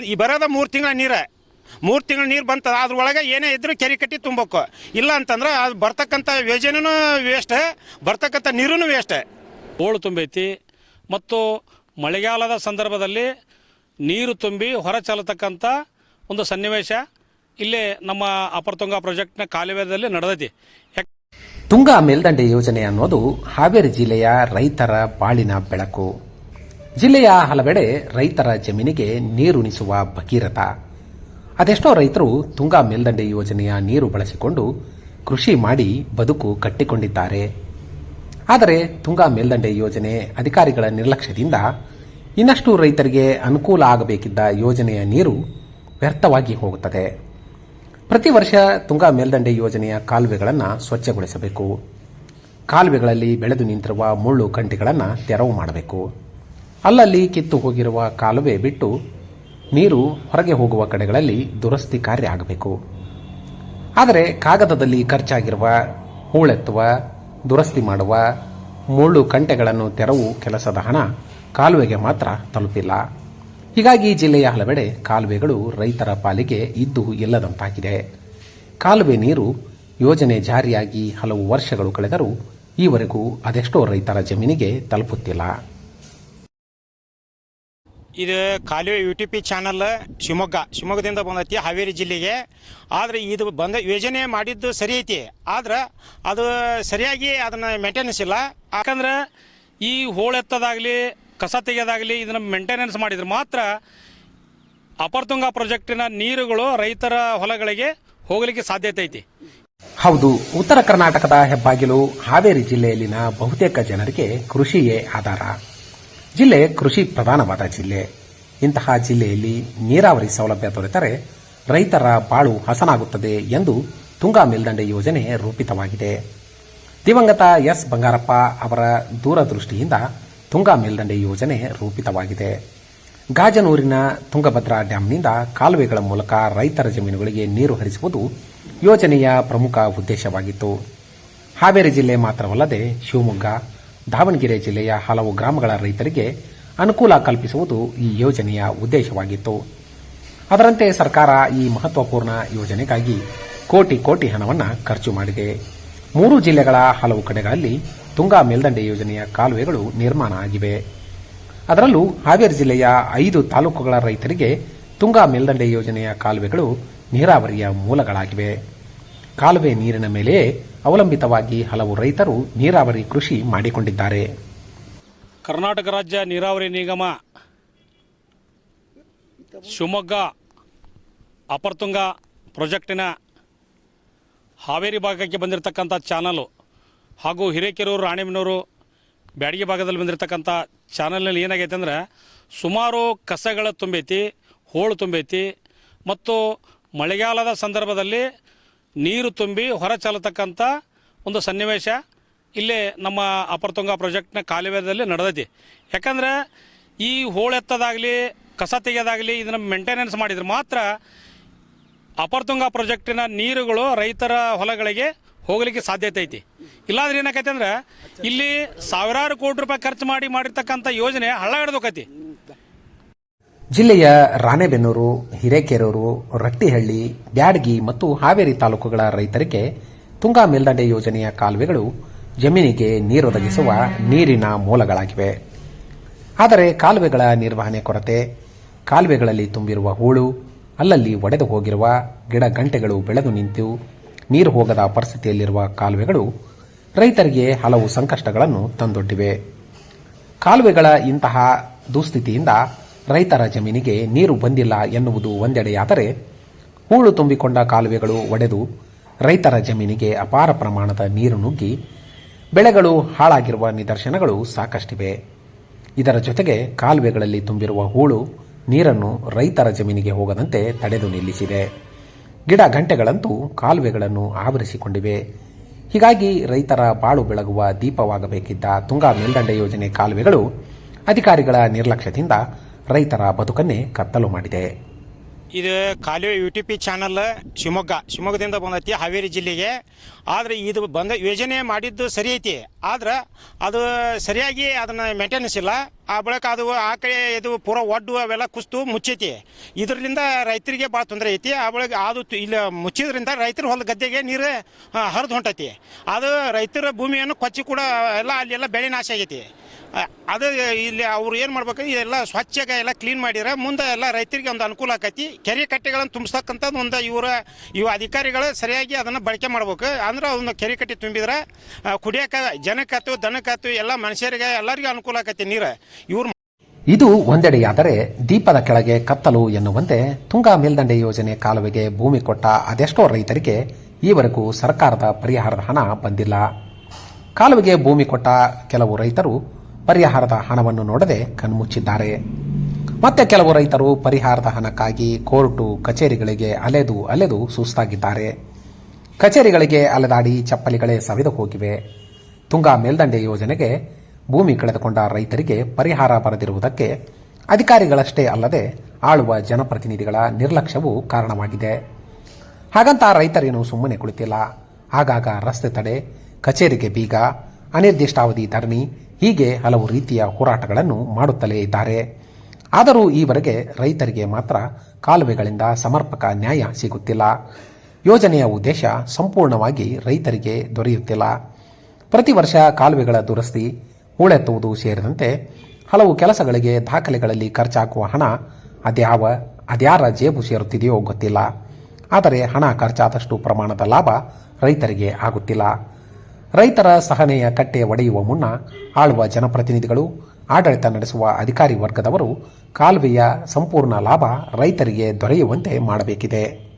ಈ ಬರೋದ ಮೂರು ತಿಂಗಳ ನೀರ. ಮೂರು ತಿಂಗಳ ನೀರು ಬಂತದ ಅದ್ರೊಳಗೆ ಏನೇ ಇದ್ರೂ ಕೆರೆ ಕಟ್ಟಿ ತುಂಬಬೇಕು. ಇಲ್ಲ ಅಂತಂದ್ರೆ ಅದು ಬರ್ತಕ್ಕಂಥ ಯೋಜನೆನೂ ವೇಸ್ಟ್ ಬರ್ತಕ್ಕಂಥ ನೀರೂ ವೇಸ್ಟ್. ಹೋಳು ತುಂಬೈತಿ ಮತ್ತು ಮಳೆಗಾಲದ ಸಂದರ್ಭದಲ್ಲಿ ನೀರು ತುಂಬಿ ಹೊರ ಚೆಲ್ಲತಕ್ಕಂಥ ಒಂದು ಸನ್ನಿವೇಶ ಇಲ್ಲೇ ನಮ್ಮ ಅಪರತುಂಗ ಪ್ರಾಜೆಕ್ಟ್ನ ಕಾಲುವೆದಲ್ಲಿ ನಡೆದೈತಿ. ಯಾಕ್- ತುಂಗಾ ಮೇಲ್ದಂಡೆ ಯೋಜನೆ ಅನ್ನೋದು ಹಾವೇರಿ ಜಿಲ್ಲೆಯ ರೈತರ ಬಾಳಿನ ಬೆಳಕು. ಜಿಲ್ಲೆಯ ಹಲವೆಡೆ ರೈತರ ಜಮೀನಿಗೆ ನೀರುಣಿಸುವ ಭಗೀರಥ. ಅದೆಷ್ಟೋ ರೈತರು ತುಂಗಾ ಮೇಲ್ದಂಡೆ ಯೋಜನೆಯ ನೀರು ಬಳಸಿಕೊಂಡು ಕೃಷಿ ಮಾಡಿ ಬದುಕು ಕಟ್ಟಿಕೊಂಡಿದ್ದಾರೆ. ಆದರೆ ತುಂಗಾ ಮೇಲ್ದಂಡೆ ಯೋಜನೆ ಅಧಿಕಾರಿಗಳ ನಿರ್ಲಕ್ಷ್ಯದಿಂದ ಇನ್ನಷ್ಟು ರೈತರಿಗೆ ಅನುಕೂಲ ಆಗಬೇಕಿದ್ದ ಯೋಜನೆಯ ನೀರು ವ್ಯರ್ಥವಾಗಿ ಹೋಗುತ್ತದೆ. ಪ್ರತಿ ವರ್ಷ ತುಂಗಾ ಮೇಲ್ದಂಡೆ ಯೋಜನೆಯ ಕಾಲುವೆಗಳನ್ನು ಸ್ವಚ್ಛಗೊಳಿಸಬೇಕು. ಕಾಲುವೆಗಳಲ್ಲಿ ಬೆಳೆದು ನಿಂತಿರುವ ಮುಳ್ಳು ಕಂಟಿಗಳನ್ನು ತೆರವು ಮಾಡಬೇಕು. ಅಲ್ಲಲ್ಲಿ ಕಿತ್ತು ಹೋಗಿರುವ ಕಾಲುವೆ ಬಿಟ್ಟು ನೀರು ಹೊರಗೆ ಹೋಗುವ ಕಡೆಗಳಲ್ಲಿ ದುರಸ್ತಿ ಕಾರ್ಯ ಆಗಬೇಕು. ಆದರೆ ಕಾಗದದಲ್ಲಿ ಖರ್ಚಾಗಿರುವ, ಹೂಳೆತ್ತುವ, ದುರಸ್ತಿ ಮಾಡುವ ಮುಳ್ಳು ಕಂಟೆಗಳನ್ನು ತೆರವು ಕೆಲಸದ ಹಣ ಕಾಲುವೆಗೆ ಮಾತ್ರ ತಲುಪಿಲ್ಲ. ಹೀಗಾಗಿ ಜಿಲ್ಲೆಯ ಹಲವೆಡೆ ಕಾಲುವೆಗಳು ರೈತರ ಪಾಲಿಗೆ ಇದ್ದು ಇಲ್ಲದಂತಾಗಿದೆ. ಕಾಲುವೆ ನೀರು ಯೋಜನೆ ಜಾರಿಯಾಗಿ ಹಲವು ವರ್ಷಗಳು ಕಳೆದರೂ ಈವರೆಗೂ ಅದೆಷ್ಟೋ ರೈತರ ಜಮೀನಿಗೆ ತಲುಪುತ್ತಿಲ್ಲ. ಇದು ಕಾಲುವೆ U T P channel Shivamogga. ಶಿವಮೊಗ್ಗದಿಂದ ಬಂದೈತಿ ಹಾವೇರಿ ಜಿಲ್ಲೆಗೆ. ಆದರೆ ಇದು ಬಂದ ಯೋಜನೆ ಮಾಡಿದ್ದು ಸರಿ ಐತಿ. ಆದ್ರೆ ಅದು ಸರಿಯಾಗಿ ಅದನ್ನು ಮೇಂಟೆನೆನ್ಸ್ ಇಲ್ಲ. ಯಾಕಂದ್ರೆ ಈ ಹೋಳೆತ್ತದಾಗಲಿ ಕಸ ತೆಗೆಯೋದಾಗಲಿ ಇದನ್ನ ಮೇಂಟೆನೆನ್ಸ್ ಮಾಡಿದ್ರೆ ಮಾತ್ರ ಅಪರ್ತುಂಗ ಪ್ರಾಜೆಕ್ಟಿನ ನೀರುಗಳು ರೈತರ ಹೊಲಗಳಿಗೆ ಹೋಗಲಿಕ್ಕೆ ಸಾಧ್ಯತೆ ಐತಿ. ಹೌದು, ಉತ್ತರ ಕರ್ನಾಟಕದ ಹೆಬ್ಬಾಗಿಲು ಹಾವೇರಿ ಜಿಲ್ಲೆಯಲ್ಲಿನ ಬಹುತೇಕ ಜನರಿಗೆ ಕೃಷಿಯೇ ಆಧಾರ. ಜಿಲ್ಲೆ ಕೃಷಿ ಪ್ರಧಾನವಾದ ಜಿಲ್ಲೆ. ಇಂತಹ ಜಿಲ್ಲೆಯಲ್ಲಿ ನೀರಾವರಿ ಸೌಲಭ್ಯ ದೊರೆತರೆ ರೈತರ ಬಾಳು ಹಸನಾಗುತ್ತದೆ ಎಂದು ತುಂಗಾ ಮೇಲ್ದಂಡೆ ಯೋಜನೆ ರೂಪಿತವಾಗಿದೆ. ದಿವಂಗತ ಎಸ್. ಬಂಗಾರಪ್ಪ ಅವರ ದೂರದೃಷ್ಟಿಯಿಂದ ತುಂಗಾ ಮೇಲ್ದಂಡೆ ಯೋಜನೆ ರೂಪಿತವಾಗಿದೆ. ಗಾಜನೂರಿನ ತುಂಗಭದ್ರಾ ಡ್ಯಾಂನಿಂದ ಕಾಲುವೆಗಳ ಮೂಲಕ ರೈತರ ಜಮೀನುಗಳಿಗೆ ನೀರು ಹರಿಸುವುದು ಯೋಜನೆಯ ಪ್ರಮುಖ ಉದ್ದೇಶವಾಗಿತ್ತು. ಹಾವೇರಿ ಜಿಲ್ಲೆ ಮಾತ್ರವಲ್ಲದೆ ಶಿವಮೊಗ್ಗ ದಾವಣಗೆರೆ ಜಿಲ್ಲೆಯ ಹಲವು ಗ್ರಾಮಗಳ ರೈತರಿಗೆ ಅನುಕೂಲ ಕಲ್ಪಿಸುವುದು ಈ ಯೋಜನೆಯ ಉದ್ದೇಶವಾಗಿತ್ತು. ಅದರಂತೆ ಸರ್ಕಾರ ಈ ಮಹತ್ವಪೂರ್ಣ ಯೋಜನೆಗಾಗಿ ಕೋಟಿ ಕೋಟಿ ಹಣವನ್ನು ಖರ್ಚು ಮಾಡಿದೆ. ಮೂರು ಜಿಲ್ಲೆಗಳ ಹಲವು ಕಡೆಗಳಲ್ಲಿ ತುಂಗಾ ಮೇಲ್ದಂಡೆ ಯೋಜನೆಯ ಕಾಲುವೆಗಳು ನಿರ್ಮಾಣ ಆಗಿವೆ. ಅದರಲ್ಲೂ ಹಾವೇರಿ ಜಿಲ್ಲೆಯ ಐದು ತಾಲೂಕುಗಳ ರೈತರಿಗೆ ತುಂಗಾ ಮೇಲ್ದಂಡೆ ಯೋಜನೆಯ ಕಾಲುವೆಗಳು ನೀರಾವರಿಯ ಮೂಲಗಳಾಗಿವೆ. ಕಾಲುವೆ ನೀರಿನ ಮೇಲೆಯೇ ಅವಲಂಬಿತವಾಗಿ ಹಲವು ರೈತರು ನೀರಾವರಿ ಕೃಷಿ ಮಾಡಿಕೊಂಡಿದ್ದಾರೆ. ಕರ್ನಾಟಕ ರಾಜ್ಯ ನೀರಾವರಿ ನಿಗಮ, ಶಿವಮೊಗ್ಗ, ಅಪರ್ತುಂಗ ಪ್ರಾಜೆಕ್ಟಿನ ಹಾವೇರಿ ಭಾಗಕ್ಕೆ ಬಂದಿರತಕ್ಕಂಥ ಚಾನಲು ಹಾಗೂ ಹಿರೇಕೆರೂರು ರಾಣೆಬೆನ್ನೂರು ಬ್ಯಾಡಗಿ ಭಾಗದಲ್ಲಿ ಬಂದಿರತಕ್ಕಂಥ ಚಾನಲ್ನಲ್ಲಿ ಏನಾಗೈತೆ ಅಂದರೆ ಸುಮಾರು ಕಸಗಳ ತುಂಬೈತಿ, ಹೋಳು ತುಂಬೈತಿ ಮತ್ತು ಮಳೆಗಾಲದ ಸಂದರ್ಭದಲ್ಲಿ ನೀರು ತುಂಬಿ ಹೊರ ಚೆಲ್ಲತಕ್ಕಂಥ ಒಂದು ಸನ್ನಿವೇಶ ಇಲ್ಲೇ ನಮ್ಮ ಅಪರತುಂಗ ಪ್ರಾಜೆಕ್ಟ್ನ ಕಾಲುವೆದಲ್ಲಿ ನಡೆದೈತಿ. ಯಾಕಂದ್ರೆ ಈ ಹೋಳೆತ್ತದಾಗಲಿ ಕಸ ತೆಗೆಯೋದಾಗಲಿ ಇದನ್ನು ಮೇಂಟೆನೆನ್ಸ್ ಮಾಡಿದ್ರೆ ಮಾತ್ರ ಅಪರತುಂಗ ಪ್ರಾಜೆಕ್ಟಿನ ನೀರುಗಳು ರೈತರ ಹೊಲಗಳಿಗೆ ಹೋಗಲಿಕ್ಕೆ ಸಾಧ್ಯತೆ ಐತಿ. ಇಲ್ಲಾಂದ್ರೆ ಏನಾಕೈತೆ ಅಂದ್ರೆ ಇಲ್ಲಿ ಸಾವಿರಾರು ಕೋಟಿ ರೂಪಾಯಿ ಖರ್ಚು ಮಾಡಿ ಮಾಡಿರ್ತಕ್ಕಂಥ ಯೋಜನೆ ಹಳ್ಳ ಹಿಡ್ದೋಕೈತಿ. ಜಿಲ್ಲೆಯ ರಾಣೆಬೆನ್ನೂರು, ಹಿರೇಕೆರೂರು, ರಟ್ಟಿಹಳ್ಳಿ, ಬ್ಯಾಡಗಿ ಮತ್ತು ಹಾವೇರಿ ತಾಲೂಕುಗಳ ರೈತರಿಗೆ ತುಂಗಾ ಮೇಲ್ದಂಡೆ ಯೋಜನೆಯ ಕಾಲುವೆಗಳು ಜಮೀನಿಗೆ ನೀರೊದಗಿಸುವ ನೀರಿನ ಮೂಲಗಳಾಗಿವೆ. ಆದರೆ ಕಾಲುವೆಗಳ ನಿರ್ವಹಣೆ ಕೊರತೆ. ಕಾಲುವೆಗಳಲ್ಲಿ ತುಂಬಿರುವ ಹೂಳು, ಅಲ್ಲಲ್ಲಿ ಒಡೆದು ಹೋಗಿರುವ ಗಿಡ ಗಂಟೆಗಳು ಬೆಳೆದು ನಿಂತು ನೀರು ಹೋಗದ ಪರಿಸ್ಥಿತಿಯಲ್ಲಿರುವ ಕಾಲುವೆಗಳು ರೈತರಿಗೆ ಹಲವು ಸಂಕಷ್ಟಗಳನ್ನು ತಂದೊಡ್ಡಿವೆ. ಕಾಲುವೆಗಳ ಇಂತಹ ದುಸ್ಥಿತಿಯಿಂದ ರೈತರ ಜಮೀನಿಗೆ ನೀರು ಬಂದಿಲ್ಲ ಎನ್ನುವುದು ಒಂದೆಡೆಯಾದರೆ ಹೂಳು ತುಂಬಿಕೊಂಡ ಕಾಲುವೆಗಳು ಒಡೆದು ರೈತರ ಜಮೀನಿಗೆ ಅಪಾರ ಪ್ರಮಾಣದ ನೀರು ನುಗ್ಗಿ ಬೆಳೆಗಳು ಹಾಳಾಗಿರುವ ನಿದರ್ಶನಗಳು ಸಾಕಷ್ಟಿವೆ. ಇದರ ಜೊತೆಗೆ ಕಾಲುವೆಗಳಲ್ಲಿ ತುಂಬಿರುವ ಹೂಳು ನೀರನ್ನು ರೈತರ ಜಮೀನಿಗೆ ಹೋಗದಂತೆ ತಡೆದು ನಿಲ್ಲಿಸಿದೆ ಗಿಡ ಗಂಟೆಗಳಂತೂ ಕಾಲುವೆಗಳನ್ನು ಆವರಿಸಿಕೊಂಡಿವೆ. ಹೀಗಾಗಿ ರೈತರ ಬಾಳು ಬೆಳಗುವ ದೀಪವಾಗಬೇಕಿದ್ದ ತುಂಗಾ ಮೇಲ್ದಂಡೆ ಯೋಜನೆ ಕಾಲುವೆಗಳು ಅಧಿಕಾರಿಗಳ ನಿರ್ಲಕ್ಷ್ಯದಿಂದ ರೈತರ ಬದುಕನ್ನೇ ಕತ್ತಲು ಮಾಡಿದೆ. ಇದು ಕಾಲುವೆ ಯು ಟಿ ಚಾನಲ್ ಶಿವಮೊಗ್ಗ. ಶಿವಮೊಗ್ಗದಿಂದ ಬಂದೈತಿ ಹಾವೇರಿ ಜಿಲ್ಲೆಗೆ. ಆದರೆ ಇದು ಬಂದ ಯೋಜನೆ ಮಾಡಿದ್ದು ಸರಿ ಐತಿ. ಆದ್ರೆ ಅದು ಸರಿಯಾಗಿ ಅದನ್ನು ಮೇಂಟೆನೆನ್ಸ್ ಇಲ್ಲ. ಆ ಬಳಿಕ ಅದು ಆ ಕಡೆ ಇದು ಪೂರ ಒಡ್ಡು ಅವೆಲ್ಲ ಕುಸ್ತು ಮುಚ್ಚೈತಿ. ಇದರಿಂದ ರೈತರಿಗೆ ಭಾಳ ತೊಂದರೆ ಐತಿ. ಆ ಬಳಿಕ ಅದು ಇಲ್ಲಿ ಮುಚ್ಚಿದ್ರಿಂದ ರೈತರ ಹೊಲ ಗದ್ದೆಗೆ ನೀರು ಹರಿದು ಹೊಂಟೈತಿ. ಅದು ರೈತರ ಭೂಮಿಯನ್ನು ಕೊಚ್ಚಿ ಕೂಡ ಎಲ್ಲ ಅಲ್ಲೆಲ್ಲ ಬೆಳೆ ನಾಶ ಆಗೈತಿ. ಅದು ಇಲ್ಲಿ ಅವ್ರು ಏನು ಮಾಡ್ಬೇಕು ಇದೆಲ್ಲ ಸ್ವಚ್ಛಗೆ ಎಲ್ಲ ಕ್ಲೀನ್ ಮಾಡಿದ್ರೆ ಮುಂದೆ ಎಲ್ಲ ರೈತರಿಗೆ ಒಂದು ಅನುಕೂಲ ಆಕೈತಿ. ಕೆರೆ ಕಟ್ಟೆಗಳನ್ನು ತುಂಬಿಸ್ತಕ್ಕಂಥದ್ದು ಒಂದು ಇವರ, ಇವ ಅಧಿಕಾರಿಗಳು ಸರಿಯಾಗಿ ಅದನ್ನು ಬಳಕೆ ಮಾಡ್ಬೇಕು. ಅಂದ್ರೆ ಅದನ್ನು ಕೆರೆ ಕಟ್ಟೆ ತುಂಬಿದ್ರೆ ಕುಡಿಯೋಕೆ ಜನಕ್ಕಾತು ದನಕ್ಕಾತು ಎಲ್ಲ ಮನುಷ್ಯರಿಗೆ, ಎಲ್ಲರಿಗೂ ಅನುಕೂಲ ಆಕೈತಿ ನೀರು. ಇವ್ರು ಇದು ಒಂದೆಡೆಯಾದರೆ ದೀಪದ ಕೆಳಗೆ ಕತ್ತಲು ಎನ್ನುವಂತೆ ತುಂಗಾ ಮೇಲ್ದಂಡೆ ಯೋಜನೆ ಕಾಲುವೆಗೆ ಭೂಮಿ ಕೊಟ್ಟ ಅದೆಷ್ಟೋ ರೈತರಿಗೆ ಈವರೆಗೂ ಸರ್ಕಾರದ ಪರಿಹಾರದ ಹಣ ಬಂದಿಲ್ಲ. ಕಾಲುವೆಗೆ ಭೂಮಿ ಕೊಟ್ಟ ಕೆಲವು ರೈತರು ಪರಿಹಾರದ ಹಣವನ್ನು ನೋಡದೆ ಕಣ್ಮುಚ್ಚಿದ್ದಾರೆ. ಮತ್ತೆ ಕೆಲವು ರೈತರು ಪರಿಹಾರದ ಹಣಕ್ಕಾಗಿ ಕೋರ್ಟು ಕಚೇರಿಗಳಿಗೆ ಅಲೆದು ಅಲೆದು ಸುಸ್ತಾಗಿದ್ದಾರೆ. ಕಚೇರಿಗಳಿಗೆ ಅಲೆದಾಡಿ ಚಪ್ಪಲಿಗಳೇ ಸವಿದು ಹೋಗಿವೆ. ತುಂಗಾ ಮೇಲ್ದಂಡೆ ಯೋಜನೆಗೆ ಭೂಮಿ ಕಳೆದುಕೊಂಡ ರೈತರಿಗೆ ಪರಿಹಾರ ಬರದಿರುವುದಕ್ಕೆ ಅಧಿಕಾರಿಗಳಷ್ಟೇ ಅಲ್ಲದೆ ಆಳುವ ಜನಪ್ರತಿನಿಧಿಗಳ ನಿರ್ಲಕ್ಷ್ಯವೂ ಕಾರಣವಾಗಿದೆ. ಹಾಗಂತ ರೈತರೇನು ಸುಮ್ಮನೆ ಕುಳಿತಿಲ್ಲ. ಆಗಾಗ ರಸ್ತೆ ತಡೆ, ಕಚೇರಿಗೆ ಬೀಗ ಅನಿರ್ದಿಷ್ಟಾವಧಿ ಧರಣಿ ಹೀಗೆ ಹಲವು ರೀತಿಯ ಹೋರಾಟಗಳನ್ನು ಮಾಡುತ್ತಲೇ ಇದ್ದಾರೆ. ಆದರೂ ಈವರೆಗೆ ರೈತರಿಗೆ ಮಾತ್ರ ಕಾಲುವೆಗಳಿಂದ ಸಮರ್ಪಕ ನ್ಯಾಯ ಸಿಗುತ್ತಿಲ್ಲ. ಯೋಜನೆಯ ಉದ್ದೇಶ ಸಂಪೂರ್ಣವಾಗಿ ರೈತರಿಗೆ ದೊರೆಯುತ್ತಿಲ್ಲ. ಪ್ರತಿ ವರ್ಷ ಕಾಲುವೆಗಳ ದುರಸ್ತಿ ಹೂಳೆತ್ತುವುದು ಸೇರಿದಂತೆ ಹಲವು ಕೆಲಸಗಳಿಗೆ ದಾಖಲೆಗಳಲ್ಲಿ ಖರ್ಚಾಗುವ ಹಣ ಅದ್ಯಾವ, ಅದ್ಯಾರ ಜೇಬು ಸೇರುತ್ತಿದೆಯೋ ಗೊತ್ತಿಲ್ಲ. ಆದರೆ ಹಣ ಖರ್ಚಾದಷ್ಟು ಪ್ರಮಾಣದ ಲಾಭ ರೈತರಿಗೆ ಆಗುತ್ತಿಲ್ಲ. ರೈತರ ಸಹನೆಯ ಕಟ್ಟೆ ಒಡೆಯುವ ಮುನ್ನ ಆಳುವ ಜನಪ್ರತಿನಿಧಿಗಳು, ಆಡಳಿತ ನಡೆಸುವ ಅಧಿಕಾರಿ ವರ್ಗದವರು ಕಾಲುವೆಯ ಸಂಪೂರ್ಣ ಲಾಭ ರೈತರಿಗೆ ದೊರೆಯುವಂತೆ ಮಾಡಬೇಕಿದೆ.